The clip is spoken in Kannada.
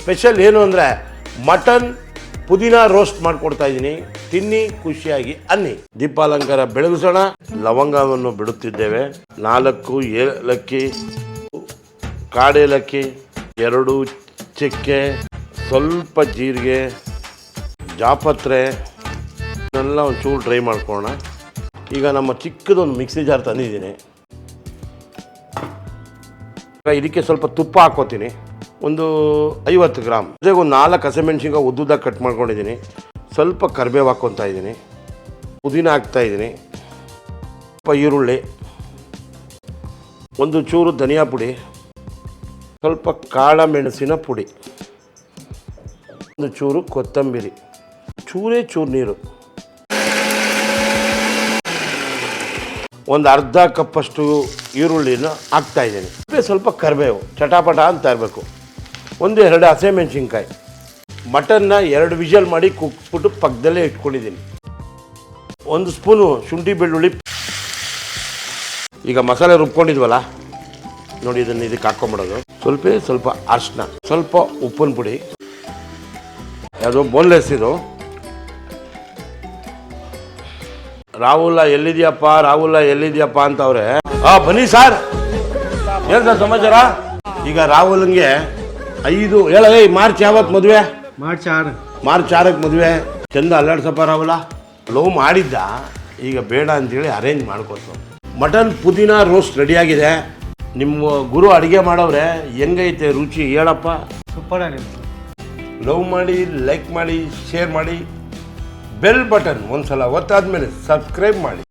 ಸ್ಪೆಷಲ್ ಏನು ಅಂದರೆ ಮಟನ್ ಪುದೀನ ರೋಸ್ಟ್ ಮಾಡ್ಕೊಡ್ತಾ ಇದ್ದೀನಿ. ತಿನ್ನಿ, ಖುಷಿಯಾಗಿ ಅನ್ನಿ. ದೀಪಾಲಂಕಾರ ಬೆಳಗಿಸೋಣ. ಲವಂಗವನ್ನು ಬಿಡುತ್ತಿದ್ದೇವೆ. ನಾಲ್ಕು ಏಲಕ್ಕಿ ಕಾಡೇಲಕ್ಕಿ ಎರಡು ಚಕ್ಕೆ, ಸ್ವಲ್ಪ ಜೀರಿಗೆ, ಜಾಪತ್ರೆ, ಇದನ್ನೆಲ್ಲ ಒಂಚೂರು ಡ್ರೈ ಮಾಡ್ಕೊಳ್ಳೋಣ. ಈಗ ನಮ್ಮ ಚಿಕ್ಕದೊಂದು ಮಿಕ್ಸಿ ಜಾರ್ ತಂದಿದ್ದೀನಿ. ಇದಕ್ಕೆ ಸ್ವಲ್ಪ ತುಪ್ಪ ಹಾಕೋತೀನಿ ಒಂದು ಐವತ್ತು ಗ್ರಾಮ್. ಜೊತೆಗೆ ಒಂದು ನಾಲ್ಕು ಹಸಿಮೆಣ್ಸಿನ್ಕಾಯಿ ಉದ್ದುದ್ದಾಗ ಕಟ್ ಮಾಡ್ಕೊಂಡಿದ್ದೀನಿ. ಸ್ವಲ್ಪ ಕರಿಬೇವು ಹಾಕ್ಕೊತಾ ಇದ್ದೀನಿ. ಪುದೀನ ಹಾಕ್ತಾ ಇದ್ದೀನಿ. ಸ್ವಲ್ಪ ಈರುಳ್ಳಿ. ಒಂದು ಚೂರು ಧನಿಯಾ ಪುಡಿ. ಸ್ವಲ್ಪ ಕಾಳ ಮೆಣಸಿನ ಪುಡಿ. ಒಂದು ಚೂರು ಕೊತ್ತಂಬರಿ. ಚೂರೇ ಚೂರು ನೀರು. ಒಂದು ಅರ್ಧ ಕಪ್ಪಷ್ಟು ಈರುಳ್ಳಿನ ಹಾಕ್ತಾಯಿದ್ದೀನಿ ಸ್ವಲ್ಪ ಕರಿಬೇವು. ಚಟಾಪಟ ಅಂತ ಇರಬೇಕು. ಒಂದು ಎರಡು ಹಸಿಮೆಣ್ಸಿನ್ಕಾಯಿ ಮಟನ್ನ ಎರಡು ವಿಷಲ್ ಮಾಡಿ ಕುಕ್ಸ್ಬಿಟ್ಟು ಪಕ್ಕದಲ್ಲೇ ಇಟ್ಕೊಂಡಿದ್ದೀನಿ. ಒಂದು ಸ್ಪೂನು ಶುಂಠಿ ಬೆಳ್ಳುಳ್ಳಿ. ಈಗ ಮಸಾಲೆ ರುಬ್ಕೊಂಡಿದ್ವಲ್ಲ, ನೋಡಿ ಇದನ್ನು ಇದಕ್ಕೆ ಹಾಕೊಂಬಿಡೋದು. ಸ್ವಲ್ಪ ಸ್ವಲ್ಪ ಅರ್ಶಿನ ಸ್ವಲ್ಪ ಉಪ್ಪಿನ ಪುಡಿ. ಯಾವುದೋ ಬೋನ್ಲೆಸ್ ಇದು. ರಾಹುಲ ಎಲ್ಲಿದೆಯಪ್ಪ, ರಾಹುಲ ಅಂತ ಅವರೇ ಆ, ಬನ್ನಿ ಸರ್ ಏನು ಸರ್ ಸಮಾಚಾರ? ಈಗ ರಾಹುಲ್ಗೆ ಐದು ಹೇಳ ಮಾರ್ಚ್ ಯಾವತ್ತು ಮದುವೆ? ಮಾರ್ಚ್ ಆರು. ಮಾರ್ಚ್ ಆರಕ್ಕೆ ಮದುವೆ. ಚಂದ ಅಲ್ಲಾಡ್ಸಪ್ಪ ರಾವಲ ಲವ್ ಮಾಡಿದ್ದ. ಈಗ ಬೇಡ ಅಂತೇಳಿ ಅರೇಂಜ್ ಮಾಡ್ಕೊತು ಮಟನ್ ಪುದೀನ ರೋಸ್ಟ್ ರೆಡಿಯಾಗಿದೆ ನಿಮ್ಮ ಗುರು ಅಡುಗೆ ಮಾಡೋರೆ ಹೆಂಗೈತೆ ರುಚಿ ಹೇಳಪ್ಪ. ಸೂಪರ್ ನಿಮ್ಮ ಲವ್ ಮಾಡಿ ಲೈಕ್ ಮಾಡಿ ಶೇರ್ ಮಾಡಿ. ಬೆಲ್ ಬಟನ್ ಒಂದ್ಸಲ ಒತ್ತಾದ್ಮೇಲೆ ಸಬ್ಸ್ಕ್ರೈಬ್ ಮಾಡಿ.